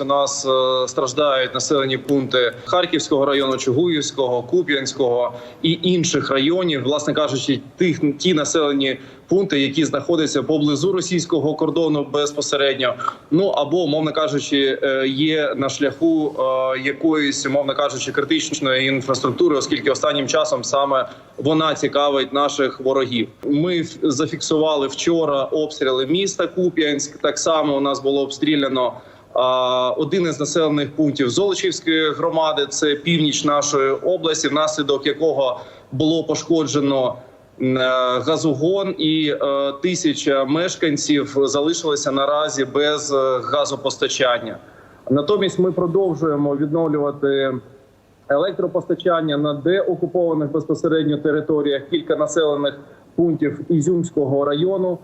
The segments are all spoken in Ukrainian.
У нас е, страждають населені пункти Харківського району, Чугуївського, Куп'янського і інших районів, власне кажучи, тих ті населені пункти, які знаходяться поблизу російського кордону безпосередньо. Ну або, мовно кажучи, е, є на шляху е, якоїсь, мовно кажучи, критичної інфраструктури, оскільки останнім часом саме вона цікавить наших ворогів. Ми зафіксували вчора обстріли міста Куп'янськ. Так само у нас було обстріляно. Один із населених пунктів Золочівської громади це північ нашої області, внаслідок якого було пошкоджено е, газогон, і е, тисяча мешканців залишилися наразі без е, газопостачання. Натомість ми продовжуємо відновлювати електропостачання на деокупованих безпосередньо територіях кілька населених пунктів Ізюмського району.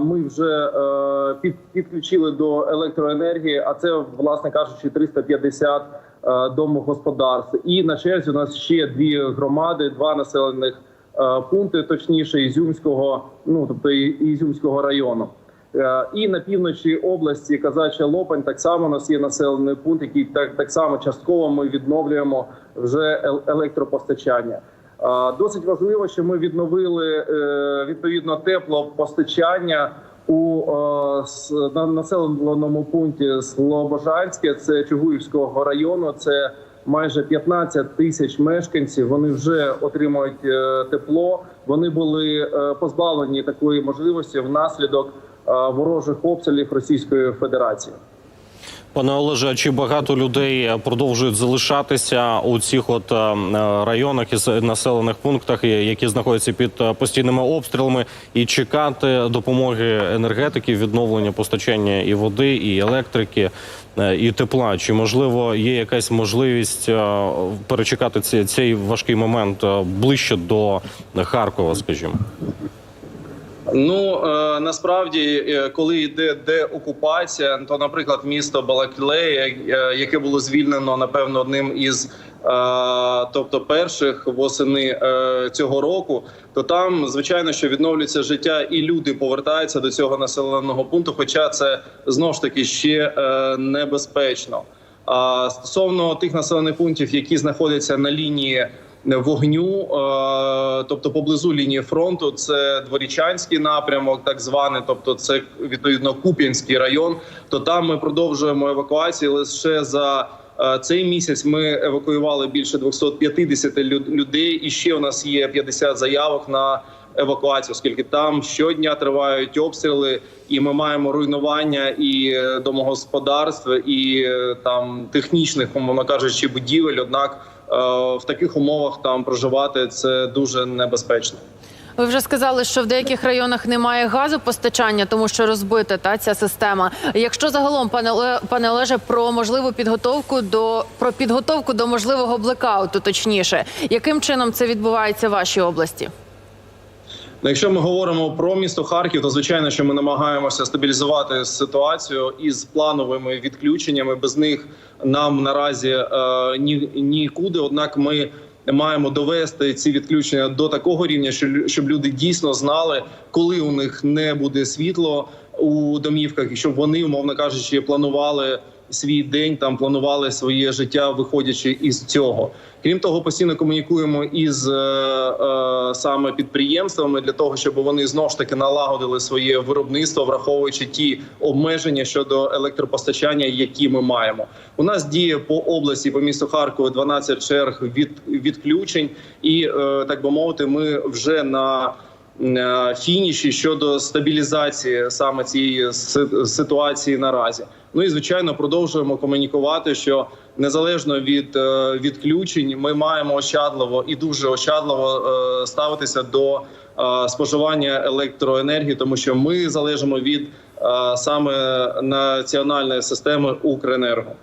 Ми вже е, під, підключили до електроенергії, а це, власне кажучи, 350 е, домогосподарств. І на черзі у нас ще дві громади, два населених е, пункти, точніше, Ізюмського, ну тобто Ізюмського району. І на півночі області Казача Лопань так само у нас є населений пункт, який так, так само частково ми відновлюємо вже ел- електропостачання. Досить важливо, що ми відновили е, відповідно теплопостачання у е, на населеному пункті Слобожанське, це Чугуївського району. Це майже 15 тисяч мешканців. Вони вже отримують е, тепло. Вони були позбавлені такої можливості внаслідок ворожих обстрілів Російської Федерації. Пане Олеже, чи багато людей продовжують залишатися у цих от е, районах і населених пунктах, е, які знаходяться під е, постійними обстрілами, і чекати допомоги енергетиків, відновлення постачання і води, і електрики, е, і тепла? Чи можливо є якась можливість е, перечекати цей, важкий момент е, ближче до Харкова, скажімо? Ну е, насправді, е, коли йде деокупація, то, наприклад, місто Балаклея, е, яке було звільнено, напевно, одним із тобто перших восени цього року, то там звичайно що відновлюється життя, і люди повертаються до цього населеного пункту. Хоча це знов ж таки ще небезпечно. Стосовно тих населених пунктів, які знаходяться на лінії вогню, тобто поблизу лінії фронту, це дворічанський напрямок, так званий, тобто це відповідно Куп'янський район. То там ми продовжуємо евакуацію. Лише за цей місяць ми евакуювали більше 250 лю- людей, і ще у нас є 50 заявок на евакуацію, оскільки там щодня тривають обстріли, і ми маємо руйнування і е, домогосподарств, і е, там технічних, умовно кажучи, будівель. Однак е, в таких умовах там проживати це дуже небезпечно. Ви вже сказали, що в деяких районах немає газопостачання, тому що розбита та ця система. Якщо загалом, пане пане Олеже, про можливу підготовку до про підготовку до можливого блекауту, точніше, яким чином це відбувається в вашій області? Ну, якщо ми говоримо про місто Харків, то звичайно, що ми намагаємося стабілізувати ситуацію із плановими відключеннями. Без них нам наразі е, ні, нікуди. Однак ми маємо довести ці відключення до такого рівня, щоб люди дійсно знали, коли у них не буде світло у домівках, і щоб вони, умовно кажучи, планували свій день, там планували своє життя, виходячи із цього. Крім того, постійно комунікуємо із е, е, саме підприємствами для того, щоб вони знову ж таки налагодили своє виробництво, враховуючи ті обмеження щодо електропостачання, які ми маємо. У нас діє по області, по місту Харкову 12 черг від відключень, і е, так би мовити, ми вже на фініші щодо стабілізації саме цієї ситуації наразі. Ну і звичайно продовжуємо комунікувати, що незалежно від е, відключень, ми маємо ощадливо і дуже ощадливо е, ставитися до е, споживання електроенергії, тому що ми залежимо від е, саме національної системи Укренерго.